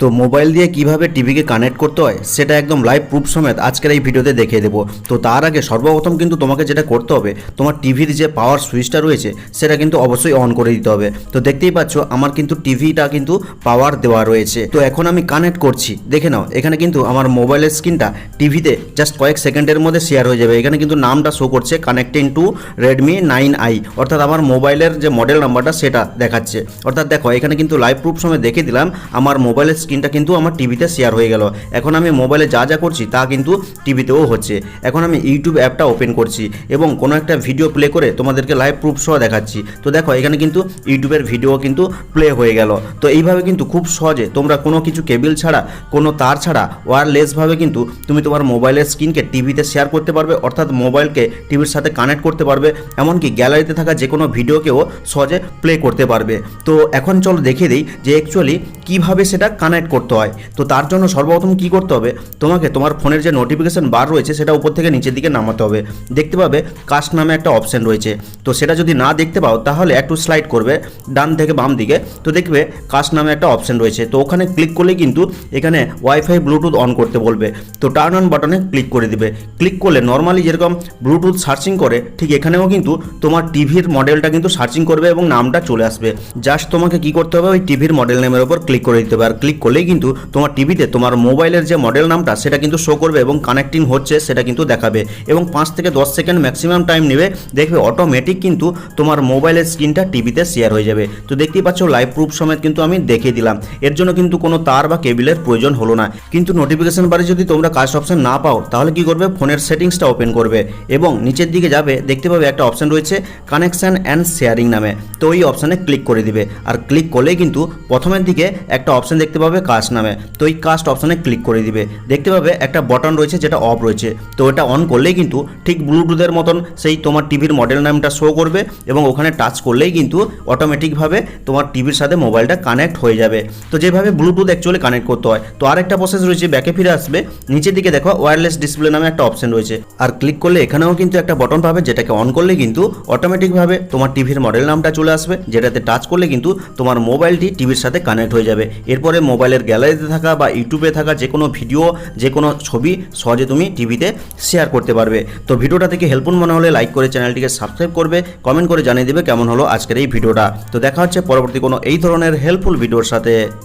তো মোবাইল দিয়ে কীভাবে টিভিকে কানেক্ট করতে হয়, সেটা একদম লাইভ প্রুফ সমেত আজকের এই ভিডিওতে দেখিয়ে দেবো। তো তার আগে সর্বপ্রথম কিন্তু তোমাকে যেটা করতে হবে, তোমার টিভির যে পাওয়ার সুইচটা রয়েছে, সেটা কিন্তু অবশ্যই অন করে দিতে হবে। তো দেখতেই পাচ্ছ, আমার কিন্তু টিভিটা কিন্তু পাওয়ার দেওয়া রয়েছে। তো এখন আমি কানেক্ট করছি, দেখে নাও, এখানে কিন্তু আমার মোবাইলের স্ক্রিনটা টিভিতে জাস্ট কয়েক সেকেন্ডের মধ্যে শেয়ার হয়ে যাবে। এখানে কিন্তু নামটা শো করছে connecting to Redmi nine I অর্থাৎ আমার মোবাইলের যে মডেল নাম্বারটা সেটা দেখাচ্ছে। অর্থাৎ দেখো, এখানে কিন্তু লাইভ প্রুফ সময় দেখে দিলাম, আমার মোবাইলের স্ক্রিনটা কিন্তু আমার টিভিতে শেয়ার হয়ে গেল। এখন আমি মোবাইলে যা যা করছি তা কিন্তু টিভিতেও হচ্ছে। এখন আমি ইউটিউব অ্যাপটা ওপেন করছি এবং কোনো একটা ভিডিও প্লে করে তোমাদেরকে লাইভ প্রুফ সহ দেখাচ্ছি। তো দেখো, এখানে কিন্তু ইউটিউবের ভিডিও কিন্তু প্লে হয়ে গেল। তো এইভাবে কিন্তু খুব সহজে তোমরা কোনো কিছু কেবিল ছাড়া, কোনো তার ছাড়া ওয়্যারলেসভাবে কিন্তু তুমি তোমার মোবাইলের স্ক্রিনকে টিভিতে শেয়ার করতে পারবে, অর্থাৎ মোবাইলকে টিভির সাথে কানেক্ট করতে পারবে, এমনকি গ্যালারিতে থাকা যে কোনো ভিডিওকেও সহজে প্লে করতে পারবে। তো এখন চলো দেখে দিই যে অ্যাকচুয়ালি কীভাবে সেটা কানেক্ট করতে হয়। তো তার জন্য সর্বপ্রথম কি করতে হবে? তোমাকে তোমার ফোনের যে নোটিফিকেশন বার রয়েছে, সেটা উপর থেকে নিচের দিকে নামাতে হবে। দেখতে পাবে কাস্ট নামে একটা অপশন রয়েছে। তো সেটা যদি না দেখতে পাও, তাহলে একটু স্লাইড করবে ডান থেকে বাম দিকে। তো দেখবে কাস্ট নামে একটা অপশন রয়েছে। তো ওখানে ক্লিক করলে কিন্তু এখানে ওয়াইফাই ব্লুটুথ অন করতে বলবে। তো টার্ন অন বাটনে ক্লিক করে দিবে। ক্লিক করলে নর্মালি যেরকম ব্লুটুথ সার্চিং করে, ঠিক এখানেও কিন্তু তোমার টিভির মডেলটা কিন্তু সার্চিং করবে এবং নামটা চলে আসবে। জাস্ট তোমাকে কি করতে হবে? ওই টিভির মডেল নেমের উপর ক্লিক করে দিতে হবে। আর ক্লিক করলেই কিন্তু তোমার টিভিতে তোমার মোবাইলের যে মডেল নামটা সেটা কিন্তু শো করবে এবং কানেক্টিং হচ্ছে, সেটা কিন্তু দেখাবে। এবং পাঁচ থেকে দশ সেকেন্ড ম্যাক্সিমাম টাইম নেবে, দেখবে অটোমেটিক কিন্তু তোমার মোবাইলের স্ক্রিনটা টিভিতে শেয়ার হয়ে যাবে। তো দেখতেই পাচ্ছ লাইভ প্রুফ সমেত কিন্তু আমি দেখিয়ে দিলাম। এর জন্য কিন্তু কোনো তার বা কেবিলের প্রয়োজন হলো না। কিন্তু নোটিফিকেশন বারে যদি তোমরা কাস্ট অপশন না পাও, তাহলে কি করবে? ফোনের সেটিংসটা ওপেন করবে। এবং নিচের দিকে যাবে, দেখতে পাবে একটা অপশন রয়েছে কানেকশন অ্যান্ড শেয়ারিং নামে। তো ওই অপশানে ক্লিক করে দিবে। আর ক্লিক করলেই কিন্তু প্রথমের দিকে একটা অপশন দেখতে পাবে কাস্ট নামে। তো এই কাস্ট অপশানে ক্লিক করে দিবে। দেখতে পাবে একটা বটন রয়েছে যেটা অফ রয়েছে। তো এটা অন করলেই কিন্তু ঠিক ব্লুটুথের মতন সেই তোমার টিভির মডেল নামটা শো করবে এবং ওখানে টাচ করলেই কিন্তু অটোমেটিকভাবে তোমার টিভির সাথে মোবাইলটা কানেক্ট হয়ে যাবে। তো যেভাবে ব্লুটুথ অ্যাকচুয়ালি কানেক্ট করতে হয়। তো আরেকটা প্রসেস রয়েছে ব্যাকে ফিরে আসবে। নিচের দিকে দেখো ওয়্যারলেস ডিসপ্লে নামে একটা অপশন রয়েছে। আর ক্লিক করলে এখানেও কিন্তু একটা বটন পাবে যেটাকে অন করলে কিন্তু অটোমেটিকভাবে তোমার টিভির মডেল নামটা চলে আসবে। যেটাতে টাচ করলে কিন্তু তোমার মোবাইলটি টিভির সাথে কানেক্ট হয়ে যাবে। এরপরে মোবাইলের গ্যালারিতে থাকা বা ইউটিউবে থাকা যে কোনো ভিডিও, যে কোনো ছবি সহজে তুমি টিভিতে শেয়ার করতে পারবে। তো ভিডিওটা থেকে হেল্পফুল মনে হলে লাইক করে চ্যানেলটিকে সাবস্ক্রাইব করবে কমেন্ট করে জানিয়ে দেবে কেমন হলো আজকের এই ভিডিওটা। তো দেখা হচ্ছে পরবর্তী কোনো এই ধরনের হেল্পফুল ভিডিওর সাথে।